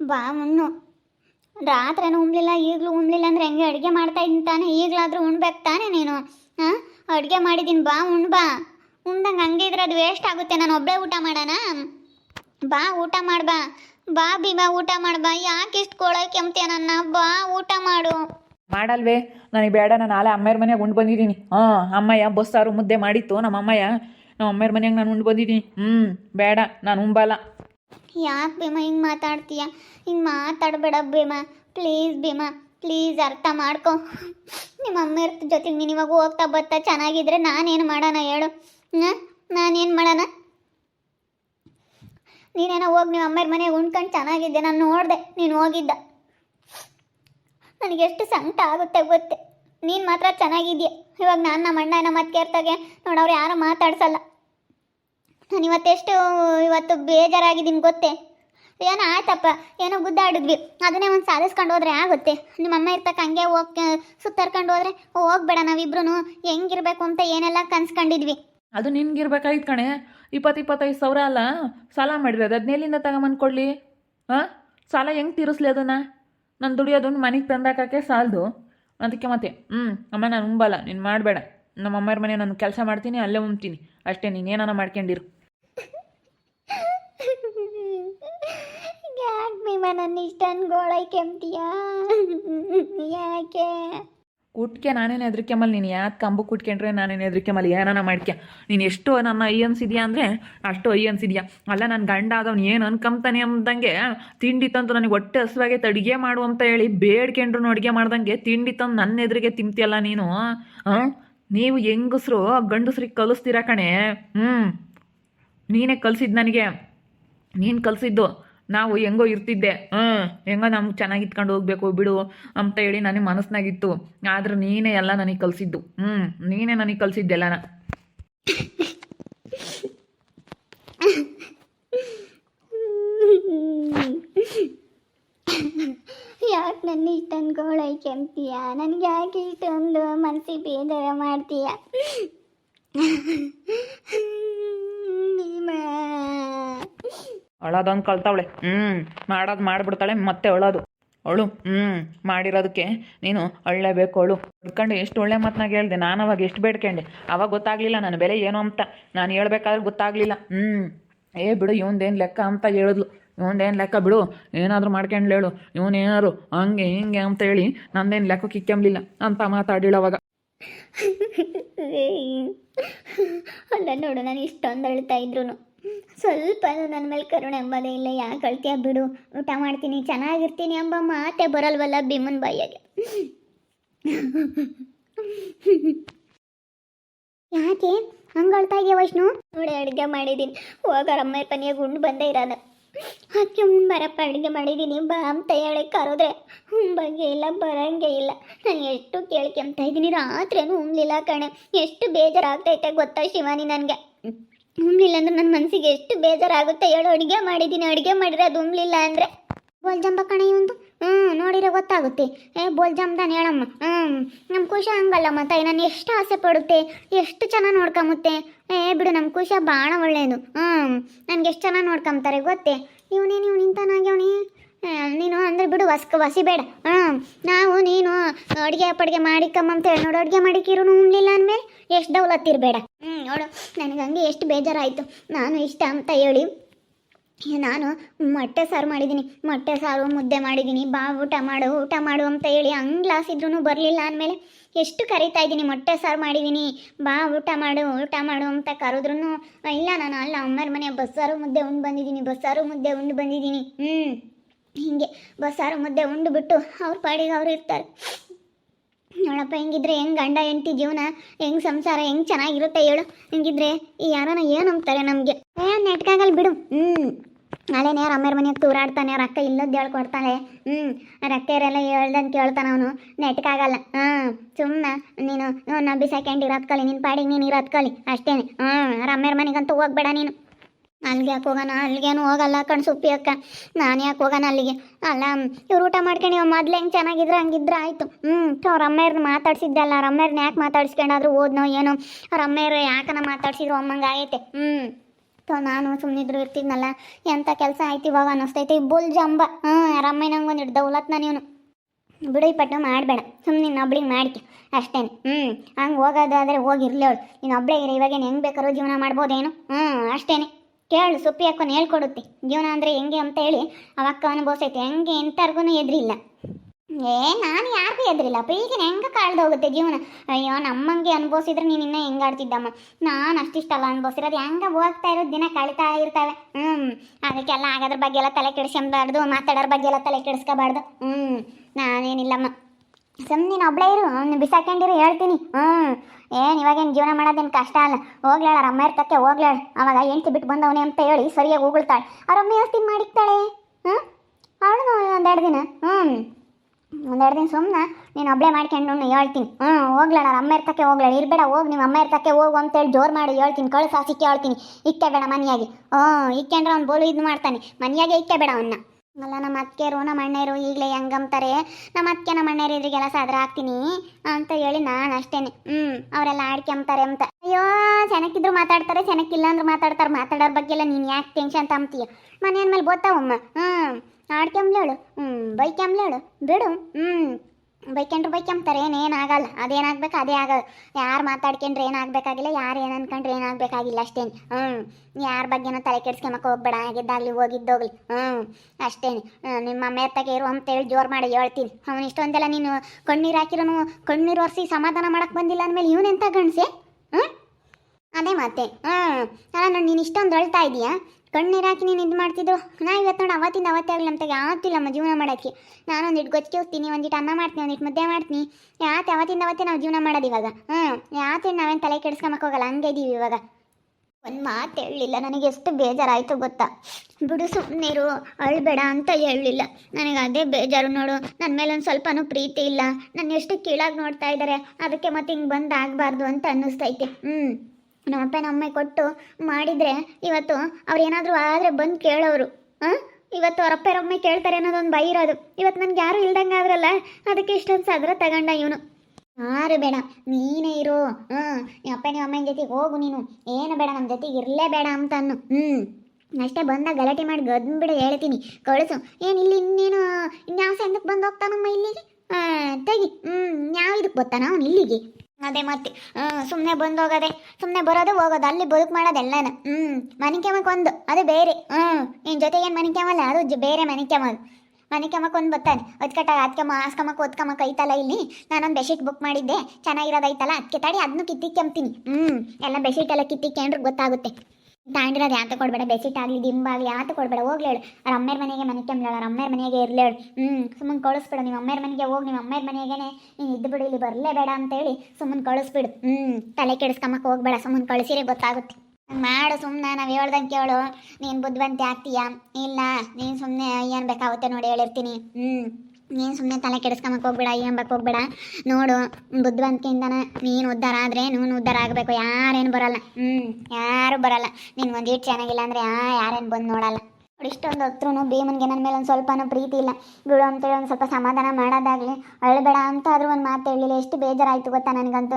ಬಾ ಮುನ್ನು ರಾತ್ರಿನೂ ಉಣ್ಲಿಲ್ಲ, ಈಗಲೂ ಉಣ್ಲಿಲ್ಲ ಅಂದರೆ ಹೆಂಗೆ ಅಡುಗೆ ಮಾಡ್ತಾ ಇದ್ದೀನಿ ತಾನೆ? ಈಗಲಾದರೂ ಉಣ್ಬೇಕು ತಾನೇ ನೀನು? ಹಾಂ ಅಡುಗೆ ಮಾಡಿದ್ದೀನಿ ಬಾ ಉಣ್ಬಾ ಉಣ್ದಂಗೆ ಹಂಗೆ ಇದ್ರೆ ಅದು ವೇಸ್ಟ್ ಆಗುತ್ತೆ, ನಾನು ಒಬ್ಬಳೇ ಊಟ ಮಾಡೋಣ? ಬಾ, ಊಟ ಮಾಡ್ಬಾ ಬಾ. ಬಾ ಊಟ ಮಾಡ್ಬಾ ಯಾಕೆ ಇಷ್ಟು ಅಂತೀಯ ನನ್ನ? ಬಾ, ಊಟ ಮಾಡು. ಮಾಡಲ್ವೇ? ನನಗೆ ಬೇಡ, ನಾನು ನಾಳೆ ಅಮ್ಮಾರ ಮನೆಯಾಗ ಉಂಡು ಬಂದಿದ್ದೀನಿ. ಹಾಂ ಅಮ್ಮಯ್ಯ ಬಸ್ಸಾರು ಮುದ್ದೆ ಮಾಡಿತ್ತು ನಮ್ಮ ಅಮ್ಮಯ್ಯ ನಮ್ಮ ಅಮ್ಮಾರ ಮನೆಯಾಗ ನಾನು ಉಂಡು ಬಂದಿದ್ದೀನಿ. ಹ್ಞೂ ಬೇಡ, ನಾನು ಉಂಬಲ್ಲ. ಯಾಕೆ ಭೀಮಾ ಹಿಂಗೆ ಮಾತಾಡ್ತೀಯ? ಹಿಂಗೆ ಮಾತಾಡಬೇಡ ಭೀಮಾ. ಪ್ಲೀಸ್ ಭೀಮಾ ಪ್ಲೀಸ್ ಅರ್ಥ ಮಾಡ್ಕೊ. ನಿಮ್ಮ ಅಮ್ಮ ಜೊತೆಗೆ ನೀನು ಇವಾಗ ಹೋಗ್ತಾ ಬರ್ತಾ ಚೆನ್ನಾಗಿದ್ರೆ ನಾನೇನು ಮಾಡೋಣ ಹೇಳು? ಹಾಂ? ನಾನೇನು ಮಾಡೋಣ? ನೀನೇನೋ ಹೋಗಿ ನಿಮ್ಮ ಅಮ್ಮರ ಮನೆಗೆ ಉಣ್ಕೊಂಡು ಚೆನ್ನಾಗಿದ್ದೆ, ನಾನು ನೋಡಿದೆ ನೀನು ಹೋಗಿದ್ದ. ನನಗೆ ಎಷ್ಟು ಸಂಕಟ ಆಗುತ್ತೆ ಗೊತ್ತೆ? ನೀನು ಮಾತ್ರ ಚೆನ್ನಾಗಿದ್ಯಾ? ಇವಾಗ ನಾನು ನಮ್ಮ ಅಣ್ಣ ನಮ್ಮ ಮತ್ತೆ ಇರ್ತಾಗೆ ನೋಡವ್ರು ಯಾರೂ ಮಾತಾಡ್ಸಲ್ಲ. ನಾನು ಇವತ್ತೆಷ್ಟು ಇವತ್ತು ಬೇಜಾರಾಗಿದ್ದೀನಿ ಗೊತ್ತೇ? ಏನೋ ಆಯ್ತಪ್ಪ, ಏನೋ ಗುದ್ದಾಡಿದ್ವಿ ಅದನ್ನೇ ಒಂದು ಸಾಧಿಸ್ಕೊಂಡು ಹೋದ್ರೆ ಆಗುತ್ತೆ. ನಿಮ್ಮ ಅಮ್ಮ ಇರ್ತಕ್ಕ ಹಂಗೆ ಹೋಗಿ, ಸುತ್ತರ್ಕೊಂಡು ಹೋದ್ರೆ ಹೋಗ್ಬೇಡ ನಾವಿಬ್ರು ಹೆಂಗಿರ್ಬೇಕು ಅಂತ ಏನೆಲ್ಲ ಕನ್ಸ್ಕೊಂಡಿದ್ವಿ. ಅದು ನಿನ್ಗಿರ್ಬೇಕಾಯ್ತು ಕಣೆ. ಇಪ್ಪತ್ತು ಇಪ್ಪತ್ತೈದು ಸಾವಿರ ಅಲ್ಲ? ಸಾಲ ಮಾಡಿದ್ರೆ ಅದು ಹದಿನೇಳಿಂದ ತಗೊಂಬಂದು ಕೊಡಲಿ. ಹಾಂ ಸಾಲ ಹೆಂಗೆ ತೀರಿಸ್ಲಿ ಅದನ್ನು? ನಾನು ದುಡಿಯೋದನ್ನು ಮನೆಗೆ ತಂದಾಕಕ್ಕೆ ಸಾಲದು. ಅದಕ್ಕೆ ಮತ್ತೆ ಹ್ಞೂ ಅಮ್ಮ ನಾನು ಉಂಬಲ್ಲ, ನೀನು ಮಾಡಬೇಡ. ನಮ್ಮ ಅಮ್ಮರ ಮನೆ ನಾನು ಕೆಲಸ ಮಾಡ್ತೀನಿ, ಅಲ್ಲೇ ಉಂಬ್ತೀನಿ ಅಷ್ಟೇ ನೀನೇನಾನ ಮಾಡ್ಕೊಂಡಿರು. ನನ್ನ ಇಷ್ಟನ್ ಯಾಕೆ? ಕುಟ್ಕೆ ನಾನೇನು ಹೆದ್ರಿಕೆಮಲ್ಲಿ ನೀನು ಯಾಕೆ ಕಂಬು ಕುಟ್ಕೊಂಡ್ರೆ ನಾನೇನು ಹೆದ್ರಿಕೆಮಲ್ಲಿ ಏನಾನ ಮಾಡ್ಕೆ ನೀನು ಎಷ್ಟು ನನ್ನ ಐ ಅನ್ಸಿದ್ಯಾ ಅಂದರೆ ಅಷ್ಟು ಐ ಅನ್ಸಿದ್ಯಾ ಅಲ್ಲ ನನ್ನ ಗಂಡ ಆದವ್ನು ಏನು ಅನ್ಕೊಂತಾನೆ ಅಂದಂಗೆ ತಿಂಡಿ ತಂದು ನನಗೆ ಹೊಟ್ಟೆ ಹಸುವಾಗೈತೆ ಅಡುಗೆ ಮಾಡು ಅಂತ ಹೇಳಿ ಬೇಡ್ಕೊಂಡ್ರು ಅಡುಗೆ ಮಾಡ್ದಂಗೆ ತಿಂಡಿ ತಂದು ನನ್ನ ಎದುರಿಗೆ ತಿಂತಿಯಲ್ಲ ನೀನು? ಹಾಂ ನೀವು ಹೆಂಗಸ್ರು, ಗಂಡಸ್ರಿಗೆ ಕಲಿಸ್ತೀರಾ ಕಣೆ? ಹ್ಞೂ ನೀನೇ ಕಲಿಸಿದ್ದು ನನಗೆ. ನೀನು ಕಲಿಸಿದ್ದು. ನಾವು ಹೆಂಗೋ ಇರ್ತಿದ್ದೆ. ಹ್ಞೂ ಹೆಂಗೋ ನಮ್ಗೆ ಚೆನ್ನಾಗಿ ಇಟ್ಕೊಂಡು ಹೋಗ್ಬೇಕು ಬಿಡು ಅಂತ ಹೇಳಿ ನನಗೆ ಮನಸ್ಸಿನಾಗಿತ್ತು ಆದ್ರೆ ನೀನೇ ಎಲ್ಲ ನನಗೆ ಕಲಿಸಿದ್ದು. ಹ್ಞೂ ನೀನೇ ನನಗೆ ಕಲಿಸಿದ್ದೆಲ್ಲನ ಯಾಕೆ ನನ್ನ ಇಷ್ಟೊಂದು ಗೋಳೈಕೆ ಅಂತೀಯ ನನಗೆ ಯಾಕೆ ಇಷ್ಟೊಂದು ಮನಸ್ಸಿಗೆ ಬೇಜಾರ ಮಾಡ್ತೀಯ? ಭೀಮಾ. ಅಳೋದೊಂದು ಕಳ್ತಾವಳೆ. ಹ್ಞೂ ಮಾಡೋದು ಮಾಡಿಬಿಡ್ತಾಳೆ, ಮತ್ತೆ ಅಳೋದು. ಅವಳು ಹ್ಞೂ ಮಾಡಿರೋದಕ್ಕೆ ನೀನು ಅಳ್ಳೇಬೇಕು ಅವಳು. ಹುಡ್ಕೊಂಡು ಎಷ್ಟು ಒಳ್ಳೆ ಮಾತನಾಗ ಹೇಳ್ದೆ. ನಾನು ಅವಾಗ ಎಷ್ಟು ಬೇಡ್ಕೊಂಡೆ. ಅವಾಗ ಗೊತ್ತಾಗಲಿಲ್ಲ ನನ್ನ ಬೆಲೆ ಏನು ಅಂತ. ನಾನು ಹೇಳ್ಬೇಕಾದ್ರೆ ಗೊತ್ತಾಗಲಿಲ್ಲ. ಹ್ಞೂ ಏ ಬಿಡು ಇವಂದೇನು ಲೆಕ್ಕ ಅಂತ ಹೇಳಿದ್ಲು. ಇವಂದೇನು ಲೆಕ್ಕ ಬಿಡು. ಏನಾದರೂ ಮಾಡ್ಕೊಂಡ್ಲು ಹೇಳು. ಇವನೇನಾದ್ರು ಹಂಗೆ ಹಿಂಗೆ ಅಂತ ಹೇಳಿ ನಂದೇನು ಲೆಕ್ಕ ಕಿಕ್ಕಂಬ್ಲಿಲ್ಲ ಅಂತ ಮಾತಾಡಿಳು ಅವಾಗ. ಅಲ್ಲ ನೋಡು, ನಾನು ಇಷ್ಟೊಂದು ಅಳ್ತಾ ಇದ್ರು ಸ್ವಲ್ಪ ನನ್ನ ಮೇಲೆ ಕರುಣೆ ಎಂಬುದೇ ಇಲ್ಲ. ಯಾಕೆ ಕಳ್ತೀಯ ಬಿಡು. ಊಟ ಮಾಡ್ತೀನಿ, ಚೆನ್ನಾಗಿರ್ತೀನಿ ಎಂಬ ಮಾತೆ ಬರಲ್ವಲ್ಲ ಭೀಮನ್ ಬಾಯಿಗೆ. ಯಾಕೆ? ಹಂಗೆ ಅಳ್ತಾ ಇದೆಯಾ ವೈಷ್ಣು? ನೋಡಿ, ಅಡುಗೆ ಮಾಡಿದ್ದೀನಿ ಹೋಗೋ ಅಮ್ಮ ಪನಿಯ ಗುಂಡು ಬಂದೇ ಇರೋದು ಅದಕ್ಕೆ ಹ್ಞೂ ಬರಪ್ಪ, ಅಡುಗೆ ಮಾಡಿದ್ದೀನಿ ಬಾ ಅಂತ ಹೇಳಿ ಕರೆದ್ರೆ ಬಗ್ಗೆ ಇಲ್ಲ, ಬರಂಗೆ ಇಲ್ಲ. ನಾನು ಎಷ್ಟು ಕೇಳ್ಕೊಂತ ಇದ್ದೀನಿ ರಾತ್ರಿನೂ ಉಮ್ಲಿಲ್ಲ ಕಣೆ. ಎಷ್ಟು ಬೇಜಾರಾಗ್ತೈತೆ ಗೊತ್ತಾ ಶಿವಾನಿ ನನಗೆ? ಉಣ್ಲಿಲ್ಲ ಅಂದ್ರೆ ನನ್ನ ಮನಸ್ಸಿಗೆ ಎಷ್ಟು ಬೇಜಾರಾಗುತ್ತೆ ಹೇಳು. ಅಡುಗೆ ಮಾಡಿದ್ದೀನಿ ಅಡುಗೆ ಮಾಡಿದ್ರೆ ಅದು ಉಮ್ಲಿಲ್ಲ ಅಂದರೆ? ಬೋಲ್ಜಂಬ ಕಣೆ ಇವಂದು. ಹ್ಞೂ ನೋಡಿರೋ ಗೊತ್ತಾಗುತ್ತೆ. ಏ ಬೋಲ್ಜಂಬ್ದಾನೆ ಹೇಳಮ್ಮ. ಹ್ಞೂ ನಮ್ಮ ಖುಷಿ ಹಂಗಲ್ಲಮ್ಮ ತಾಯಿ ನಾನು ಎಷ್ಟು ಆಸೆ ಪಡುತ್ತೆ? ಎಷ್ಟು ಚೆನ್ನಾಗಿ ನೋಡ್ಕೊಂಬುತ್ತೆ ಏ, ಬಿಡು ನಮ್ಮ ಖುಷಿ ಭಾಳ ಒಳ್ಳೆಯದು ಹ್ಞೂ ನನಗೆ ಎಷ್ಟು ಚೆನ್ನಾಗಿ ನೋಡ್ಕೊಂತಾರೆ ಗೊತ್ತೇ? ಇವನೇ ನೀವು ಇಂಥನಾಗ್ಯವನಿ ನೀನು ಅಂದ್ರೆ ಬಿಡು, ವಸ್ಕ ವಸಿ ಬೇಡ ಹಾಂ ನಾವು, ನೀನು, ಅಡುಗೆ ಪಡ್ಗೆ ಮಾಡಿಕಮ್ಮ ಅಂತ ಹೇಳಿ ನೋಡು. ಅಡುಗೆ ಮಾಡಿಕ್ಕಿರು ಉಣ್ಲಿಲ್ಲ ಅಂದಮೇಲೆ ಎಷ್ಟು ಡೌಲತ್ತಿರ್ಬೇಡ ಹ್ಞೂ ನೋಡು, ನನಗೆ ಹಂಗೆ ಎಷ್ಟು ಬೇಜಾರಾಯಿತು. ನಾನು ಇಷ್ಟ ಅಂತ ಹೇಳಿ ನಾನು ಮೊಟ್ಟೆ ಸಾರು ಮಾಡಿದ್ದೀನಿ. ಮೊಟ್ಟೆ ಸಾರು, ಮುದ್ದೆ ಮಾಡಿದ್ದೀನಿ. ಬಾ, ಊಟ ಮಾಡು ಊಟ ಮಾಡು ಅಂತ ಹೇಳಿ ಹಂಗ್ಲಾಸಿದ್ರು ಬರಲಿಲ್ಲ ಅಂದಮೇಲೆ ಎಷ್ಟು ಕರಿತಾ ಇದ್ದೀನಿ, ಮೊಟ್ಟೆ ಸಾರು ಮಾಡಿದ್ದೀನಿ. ಬಾ, ಊಟ ಮಾಡು ಊಟ ಮಾಡು ಅಂತ ಕರೆದ್ರೂ ಇಲ್ಲ ನಾನು ಅಲ್ಲ ಅಮ್ಮರ ಮನೆ ಬಸ್ಸಾರು, ಮುದ್ದೆ ಉಂಡು ಬಂದಿದ್ದೀನಿ, ಬಸ್ಸಾರು, ಮುದ್ದೆ ಉಂಡು ಬಂದಿದ್ದೀನಿ. ಹ್ಞೂ ಹೀಗೆ ಬಸ್ಸಾರು, ಮುದ್ದೆ ಉಂಡು ಬಿಟ್ಟು ಅವ್ರ ಪಾಡಿಗೆ ಅವರು ಇರ್ತಾರೆ. ನೋಡಪ್ಪ, ಹೆಂಗಿದ್ರೆ ಹೆಂಗ್ ಗಂಡ ಹೆಂಡತಿ ಜೀವನ, ಹೆಂಗ್ ಸಂಸಾರ, ಹೆಂಗ್ ಚೆನ್ನಾಗಿರುತ್ತೆ ಹೇಳು. ಹೆಂಗಿದ್ರೆ ಈ ಯಾರನ ಏನು ಅಂತಾರೆ ನಮಗೆ? ಏ ನೆಟ್ಕಾಗಲ್ಲ ಬಿಡು. ಹ್ಮ್. ಅಲ್ಲೇನೇ ಅವ್ರ ಅಮ್ಮರ ಮನೆಗೆ ತೂರಾಡ್ತಾನೆ, ಅವ್ರ ಅಕ್ಕ ಇಲ್ಲದ್ದು ಹೇಳ್ಕೊಡ್ತಾಳೆ ಹ್ಮ್. ಅವ್ರ ಅಕ್ಕೆಯರೆಲ್ಲ ಹೇಳ್ದಂಗೆ ಕೇಳ್ತಾನೆ ಅವನು. ನೆಟ್ಕಾಗಲ್ಲ. ಹಾಂ ಸುಮ್ಮನೆ ನೀನು ನಾ ಸೆಕೆಂಡ್ ಇರೋದ್ ಕಲಿ ನಿನ್ನ ಪಾಡಿಗೆ ನೀನು ಇರೋದ್ ಕಲಿ. ಅಷ್ಟೇ ಹ್ಮ್, ಅವ್ರ ಅಮ್ಮರ ಮನೆಗಂತೂ ಹೋಗ್ಬೇಡ ನೀನು. ಅಲ್ಲಿಗೆ ಯಾಕೆ ಹೋಗೋಣ? ಅಲ್ಲಿಗೇನು ಹೋಗಲ್ಲ ಕಣ್ ಸುಪ್ಪಿ ಅಕ್ಕ. ನಾನು ಯಾಕೆ ಹೋಗೋಣ ಅಲ್ಲಿಗೆ? ಅಲ್ಲ, ಇವ್ರು ಊಟ ಮಾಡ್ಕೊಂಡು ಮೊದ್ಲು ಹೆಂಗೆ ಚೆನ್ನಾಗಿದ್ರೆ ಹಂಗಿದ್ರೆ ಆಯಿತು. ಹ್ಞೂ ಅವ್ರ ಅಮ್ಮೆಯವ್ರನ್ನ ಮಾತಾಡ್ಸಿದ್ದಲ್ಲ ಅವ್ರ ಅಮ್ಮೆಯವ್ರನ್ನ ಯಾಕೆ ಮಾತಾಡ್ಸ್ಕೊಂಡಾದ್ರು ಓದ್ನೋ ಏನೋ? ಅವ್ರ ಯಾಕನ ಮಾತಾಡ್ಸಿದ್ರು ಅಮ್ಮಂಗೆ ಆಗೈತೆ ಹ್ಞೂ ಸೊ ನಾನು ಸುಮ್ಮನಿದ್ರು ಇರ್ತಿದ್ನಲ್ಲ ಎಂಥ ಕೆಲಸ ಆಯ್ತು ಇವಾಗ ಅನ್ನಿಸ್ತೈತೆ ಬುಲ್ ಜಂಬ. ಹ್ಞೂ ರಮ್ಮಯ್ಯ ನಂಗೆ ಒಂದು ದೌಲತ್ನ ನೀನು. ಬಿಡು ಈ ಪಟ್ಟು ಮಾಡಬೇಡ. ಸುಮ್ಮನೆ ನಿನ್ನ ಒಬ್ಳಿಗೆ ಮಾಡ್ಕೆ. ಅಷ್ಟೇ ಹ್ಞೂ ಹಂಗೆ ಹೋಗೋದಾದ್ರೆ ಹೋಗಿರ್ಲೇಳು ನೀನು ಒಬ್ಳೇ ಇವಾಗ ಇವಾಗೇನು ಹೆಂಗೆ ಬೇಕಾದ್ರೂ ಜೀವನ ಮಾಡ್ಬೋದೇನು? ಹ್ಞೂ ಅಷ್ಟೇನೆ. ಕೇಳು, ಸುಪ್ಪಿ ಅಕ್ಕನ ಹೇಳ್ಕೊಡುತ್ತೆ. ಜೀವನ ಅಂದರೆ ಹೆಂಗೆ ಅಂತ ಹೇಳಿ ಅವಕ್ಕ ಅನುಭವಿಸೈತೆ. ಹೆಂಗೆ ಎಂತರ್ಗೂ ಎದ್ರಿಲ್ಲ ಏ, ನಾನು ಯಾರಿಗೂ ಎದ್ರಿಲ್ಲಪ್ಪ ಈಗಿನ ಹೆಂಗೆ ಕಾಳ್ದು ಹೋಗುತ್ತೆ ಜೀವನ? ಅಯ್ಯೋ, ನಮ್ಮಂಗೆ ಅನುಭವಿಸಿದ್ರೆ ನೀನು ಇನ್ನೂ ಹೆಂಗೆ ಆಡ್ತಿದ್ದಮ್ಮ? ನಾನು ಅಷ್ಟಿಷ್ಟಲ್ಲ, ಅನುಭವಿಸಿರೋದು ಹೆಂಗೆ ಹೋಗ್ತಾ ಇರೋದು, ದಿನ ಕಳೀತಾ ಇರ್ತವೆ. ಹ್ಞೂ ಅದಕ್ಕೆಲ್ಲ ಆಗೋದ್ರ ಬಗ್ಗೆ ಎಲ್ಲ ತಲೆ ಕೆಡಿಸ್ಕೊಂಬಾರ್ದು ಮಾತಾಡೋದ್ರ ಬಗ್ಗೆ ಎಲ್ಲ ತಲೆ ಕೆಡಿಸ್ಕೋಬಾರ್ದು. ಹ್ಞೂ ನಾನೇನಿಲ್ಲಮ್ಮ. ಸುಮ್ಮನೆ ನೀನು ಒಬ್ಳೇ ಇರು, ಅವ್ನು ಬಿಸಾಕೊಂಡಿರು ಹೇಳ್ತೀನಿ. ಹ್ಞೂ ಏನು ಇವಾಗೇನು ಜೀವನ ಮಾಡೋದೇನು ಕಷ್ಟ ಅಲ್ಲ. ಹೋಗ್ಲಾಳ ಅಮ್ಮ ಇರ್ತಕ್ಕೆ ಹೋಗ್ಲಾಳ ಅವಾಗ ಹೆಂಡ್ತಿ ಬಿಟ್ಟು ಬಂದವನೇ ಅಂತ ಹೇಳಿ ಸರಿಯಾಗಿ ಉಗುಳ್ತಾಳೆ. ಅವ್ರ ಅಮ್ಮ ವ್ಯವಸ್ಥೆ ಮಾಡಿಕ್ತಾಳೆ? ಹ್ಞೂ ಅವಳು ಒಂದೆರಡು ದಿನ. ಹ್ಞೂ ಒಂದೆರಡು ದಿನ ಸುಮ್ಮನೆ ನೀನು ಒಬ್ಳೆ ಮಾಡ್ಕೊಂಡು ನಾನು ಹೇಳ್ತೀನಿ. ಹ್ಞೂ ಹೋಗ್ಲಾಳ ಅಮ್ಮ ಇರ್ತಕ್ಕೆ ಹೋಗ್ಲಾಳ. ಇರ್ಬೇಡ ಹೋಗಿ ನಿಮ್ಮ ಅಮ್ಮ ಇರ್ತಕ್ಕೆ ಹೋಗು ಅಂತೇಳಿ ಜೋರು ಮಾಡಿ ಹೇಳ್ತೀನಿ. ಕಳ್ಸ ಸಿಕ್ಕಿ ಹೇಳ್ತೀನಿ. ಇಕ್ಕೆ ಬೇಡ ಮನೆಯಾಗಿ. ಹ್ಞೂ ಇಕ್ಕೆಂಡ್ರೆ ಅವ್ನು ಬೋಲು ಇದು ಮಾಡ್ತಾನೆ. ಮನೆಯಾಗೆ ಇಕ್ಕೆ ಬೇಡ ಅವನ್ನ ಅಲ್ಲ, ನಮ್ಮ ಅತ್ತಿಗೆರು ನಮ್ಮ ಅಣ್ಣರು ಈಗಲೇ ಹೆಂಗಂತಾರೆ ನಮ್ಮ ಅತ್ತಿಗೆ ನಮ್ಮ ಅಣ್ಣರು ಇದ್ರಿಗೆಲ್ಲ ಸಾದ್ರ ಹಾಕ್ತೀನಿ. ಅಂತ ಹೇಳಿ ನಾನು ಅಷ್ಟೇನೆ. ಹ್ಞೂ ಅವರೆಲ್ಲ ಆಡ್ಕೊಂತಾರೆ ಅಂತ. ಅಯ್ಯೋ ಚೆನ್ನಾಗಿದ್ರು ಮಾತಾಡ್ತಾರೆ ಚೆನ್ನಾಗಿಲ್ಲ ಅಂದ್ರೆ ಮಾತಾಡ್ತಾರೆ. ಮಾತಾಡೋರ ಬಗ್ಗೆ ಎಲ್ಲ ನೀನು ಯಾಕೆ ಟೆನ್ಷನ್ ತಂಬ್ತೀಯ ಮನೆ ಅಂದ್ಮೇಲೆ ಗೊತ್ತಾವಮ್ಮ ಹ್ಞೂ ಆಡ್ಕೊಂಬ್ಲೇಳು ಹ್ಞೂ ಬೈಕೊಂಬ್ಲೇಳು ಬಿಡು. ಹ್ಞೂ ಬೈಕೊಂಡ್ರು ಬೈಕೊಂಬ್ತಾರೆ ಏನೇನಾಗಲ್ಲ ಅದೇನಾಗ್ಬೇಕು ಅದೇ ಆಗಲ್ಲ. ಯಾರು ಮಾತಾಡ್ಕೊಂಡ್ರೆ ಏನಾಗಬೇಕಾಗಿಲ್ಲ, ಯಾರು ಏನು ಅನ್ಕೊಂಡ್ರೆ ಏನಾಗಬೇಕಾಗಿಲ್ಲ ಅಷ್ಟೇನು ಹ್ಞೂ ಯಾರ ಬಗ್ಗೆನೂ ತಲೆ ಕೆಡ್ಸ್ಕೊಂಬಕ್ಕೆ ಹೋಗ್ಬೇಡ, ಆಗಿದ್ದಾಗಲಿ ಹೋಗಿದ್ದೋಗ್ಲಿ. ಹ್ಞೂ ಅಷ್ಟೇನು ನಿಮ್ಮ ಅಮ್ಮ ಇರು ಅಂತೇಳಿ ಜೋರು ಮಾಡಿ ಹೇಳ್ತೀನಿ. ಅವನು ಇಷ್ಟೊಂದೆಲ್ಲ ನೀನು ಕಣ್ಣೀರು ಹಾಕಿರೋನು, ಕಣ್ಣೀರು ಒರೆಸಿ ಸಮಾಧಾನ ಮಾಡಕ್ಕೆ ಬಂದಿಲ್ಲ ಅಂದಮೇಲೆ ಇವನೆಂತ ಗಣಸೆ ಹ್ಞೂ ಅದೇ ಮತ್ತೆ ಹ್ಞೂ ನಾನು ನೀನು ಇಷ್ಟೊಂದು ಅಳ್ತಾ ಇದೀಯಾ? ಕಣ್ಣೀರು ಹಾಕಿ ನೀನು ಇದು ಮಾಡ್ತಿದ್ರು. ನಾ ಇವತ್ತು ನೋಡಿ ಅವತ್ತಿಂದ ಅವತ್ತೇ ಆಗಲಿ ತಗ ಯಾವತ್ತಿಲ್ಲಮ್ಮ ಜೀವನ ಮಾಡೋಕ್ಕೆ. ನಾನು ಒಂದಿಟ್ಟು ಗೊತ್ತಿಗೆ ಹೋಗ್ತೀನಿ ಒಂದಿಟ್ಟು ಅನ್ನ ಮಾಡ್ತೀನಿ ಒಂದಿಟ್ಟು ಮುದ್ದೆ ಮಾಡ್ತೀನಿ. ಯಾತೆ ಅವತ್ತಿಂದ ಅವತ್ತೇ ನಾವು ಜೀವನ ಮಾಡೋದು ಇವಾಗ. ಹ್ಞೂ ಯಾತೆ ನಾವೇನು ತಲೆ ಕೆಡಿಸ್ಕೊಂಬಕ್ಕೆ ಹೋಗಲ್ಲ, ಹಂಗೆ ಇದೀವಿ ಇವಾಗ. ಒಂದು ಮಾತು ಹೇಳಲಿಲ್ಲ, ನನಗೆ ಎಷ್ಟು ಬೇಜಾರಾಯಿತು ಗೊತ್ತಾ? ಬಿಡು ಸುಮ್ಮನಿರು ಅಳ್ಬೇಡ ಅಂತ ಹೇಳಲಿಲ್ಲ. ನನಗೆ ಅದೇ ಬೇಜಾರು ನೋಡು ನನ್ನ ಮೇಲೆ ಒಂದು ಸ್ವಲ್ಪನೂ ಪ್ರೀತಿ ಇಲ್ಲ. ನನ್ನ ಎಷ್ಟು ಕೀಳಾಗಿ ನೋಡ್ತಾ ಇದ್ದಾರೆ ಅದಕ್ಕೆ ಮತ್ತೆ ಹಿಂಗೆ ಬಂದು ಆಗಬಾರ್ದು ಅಂತ ಅನ್ನಿಸ್ತೈತೆ. ಹ್ಞೂ ನಮ್ಮಪ್ಪ ನಮ್ಮಮ್ಮ ಕೊಟ್ಟು ಮಾಡಿದರೆ ಇವತ್ತು ಅವ್ರು ಏನಾದರೂ ಆದರೆ ಬಂದು ಕೇಳೋರು. ಹಾಂ? ಇವತ್ತು ಅವ್ರ ರೊಮ್ಮೆ ಕೇಳ್ತಾರೆ ಅನ್ನೋದೊಂದು ಭಯ ಇರೋದು. ಇವತ್ತು ನನಗೆ ಯಾರು ಇಲ್ದಂಗೆ ಆದ್ರಲ್ಲ, ಅದಕ್ಕೆ ಇಷ್ಟೊಂದು ಸಾಗರ ತಗೊಂಡ ಇವನು. ಯಾರು ಬೇಡ, ನೀನೇ ಇರು. ಹ್ಞೂ ನಿಮ್ಮ ಅಪ್ಪ ನಿಮ್ಮ ಅಮ್ಮನ ಜೊತೆಗೆ ಹೋಗು ನೀನು. ಏನು ಬೇಡ ನಮ್ಮ ಜೊತೆಗೆ ಇರಲೇ ಬೇಡ ಅಂತ ಅನ್ನು. ಹ್ಞೂ ಅಷ್ಟೇ ಬಂದಾಗ ಗಲಾಟೆ ಮಾಡಿ ಗದ್ಬಿಡು ಹೇಳ್ತೀನಿ. ಕಳಿಸು. ಏನು ಇಲ್ಲಿ ಇನ್ನೇನು, ಇನ್ಯಾವ ಸಂದಕ್ಕೆ ಬಂದು ಹೋಗ್ತಾನಮ್ಮ ಇಲ್ಲಿಗೆ? ತೆಗಿ. ಹ್ಞೂ ಯಾವ ಇದಕ್ಕೆ ಬರ್ತಾನ ಅವನು ಇಲ್ಲಿಗೆ. ಅದೇ ಮತ್ತೆ ಹ್ಞೂ ಸುಮ್ಮನೆ ಬಂದು ಹೋಗೋದೆ ಸುಮ್ಮನೆ ಬರೋದು ಹೋಗೋದು, ಅಲ್ಲಿ ಬದುಕು ಮಾಡೋದೆಲ್ಲನ. ಹ್ಞೂ ಮನೆ ಕೆಮಕ್ಕೆ ಒಂದು, ಅದು ಬೇರೆ. ಹ್ಞೂ ನಿನ್ನ ಜೊತೆಗೆ ಏನು ಮನೆ ಕೆಮಲ್ಲ ಅದು ಬೇರೆ ಮನೆ ಅದು ಮನೆ ಕೆಮ್ಮಕ್ಕೆ ಒಂದು ಬರ್ತಾನೆ ಒತ್ಕಟ್ಟಾಗ ಅದಕ್ಕೆ ಮಾಸ್ಕಮ್ಮಕ್ಕೆ ಒತ್ಕಮ್ಮಕ್ಕೆ ಐತಲ್ಲ ಇಲ್ಲಿ? ನಾನೊಂದು ಬೆಡ್ಶೀಟ್ ಬುಕ್ ಮಾಡಿದ್ದೆ. ಚೆನ್ನಾಗಿರೋದೈತಲ್ಲ ಅದಕ್ಕೆ ತಡಿ ಅದನ್ನು ಕಿತ್ತಿ ಕೆಂಪ್ತೀನಿ ಹ್ಞೂ ಎಲ್ಲ ಬೆಡ್ಶೀಟ್ ಎಲ್ಲ ಕಿತ್ತಿ ಕೇಂದ್ರ ಗೊತ್ತಾಗುತ್ತೆ. ತಾಂಡಿರೋದು ಯಾತ ಕೊಡಬೇಡ, ಬೆಡ್ಶೀಟ್ ಆಗಲಿ ದಿಂಬಾಗಲಿ ಯಾತ ಕೊಡಬೇಡ ಹೋಗ್ಲೇಳು ಅವ್ರ ಅಮ್ಮೇರ ಮನೆಗೆ ಮನೆ ಕೆಮ್ಮಲೇಳು ಅವ್ರ ಅಮ್ಮೇರ ಮನೆಗೆ ಇರ್ಲೇಳು ಹ್ಞೂ ಸುಮ್ಮನೆ ಕಳಿಸ್ಬಿಡು ನಿಮ್ಮ ಅಮ್ಮೇರ ಮನೆಗೆ ಹೋಗಿ ನಿಮ್ಮ ಅಮ್ಮೇರ ಮನೆಗೇನೆ ನೀನು ಇದ್ದು ಬಿಡು, ಇಲ್ಲಿ ಬರಲೇಬೇಡ ಅಂತೇಳಿ ಸುಮ್ಮನೆ ಕಳಿಸ್ಬಿಡು. ಹ್ಞೂ ತಲೆ ಕೆಡಿಸ್ಕೊಂಬಕ್ಕೆ ಹೋಗ್ಬೇಡ, ಸುಮ್ಮನೆ ಕಳಿಸಿರೆ ಗೊತ್ತಾಗುತ್ತೆ. ಮಾಡು ಸುಮ್ಮನೆ ನಾವು ಹೇಳ್ದಂಗೆ ಕೇಳು. ನೀನು ಬುದ್ಧಿವಂತೆ ಆಗ್ತೀಯಾ? ಇಲ್ಲ, ನೀನು ಸುಮ್ಮನೆ ಏನು ಬೇಕಾಗುತ್ತೆ ನೋಡಿ ಹೇಳಿರ್ತೀನಿ. ಹ್ಞೂ ನೀನು ಸುಮ್ಮನೆ ತಲೆ ಕೆಡಿಸ್ಕೊಂಬಕ್ಕೆ ಹೋಗ್ಬೇಡ ಎಂಬಕ್ಕೆ ಹೋಗ್ಬೇಡ. ನೋಡು, ಬುದ್ಧಿವಂತಿಕೆಯಿಂದನೇ ನೀನು ಉದ್ಧಾರ ಆದರೆ ನೀನು ಉದ್ಧಾರ ಆಗಬೇಕು. ಯಾರೇನು ಬರಲ್ಲ. ಹ್ಞೂ ಯಾರು ಬರಲ್ಲ. ನಿನ್ಗೆ ಒಂದಿಷ್ಟು ಚೆನ್ನಾಗಿಲ್ಲ ಅಂದರೆ ಯಾ ಯಾರೇನು ಬಂದು ನೋಡಲ್ಲ. ನೋಡಿ, ಇಷ್ಟೊಂದು ಹತ್ರನು ಭೀಮನ್ಗೆ ನನ್ನ ಮೇಲೆ ಒಂದು ಸ್ವಲ್ಪನೂ ಪ್ರೀತಿ ಇಲ್ಲ. ಬಿಡು ಅಂತೇಳಿ ಒಂದು ಸ್ವಲ್ಪ ಸಮಾಧಾನ ಮಾಡೋದಾಗಲಿ. ಅಳಬೇಡ ಅಂತ ಆದರೂ ಒಂದು ಮಾತು ಹೇಳಿಲ್ಲ ಎಷ್ಟು ಬೇಜಾರಾಯಿತು ಗೊತ್ತಾ ನನಗಂತೂ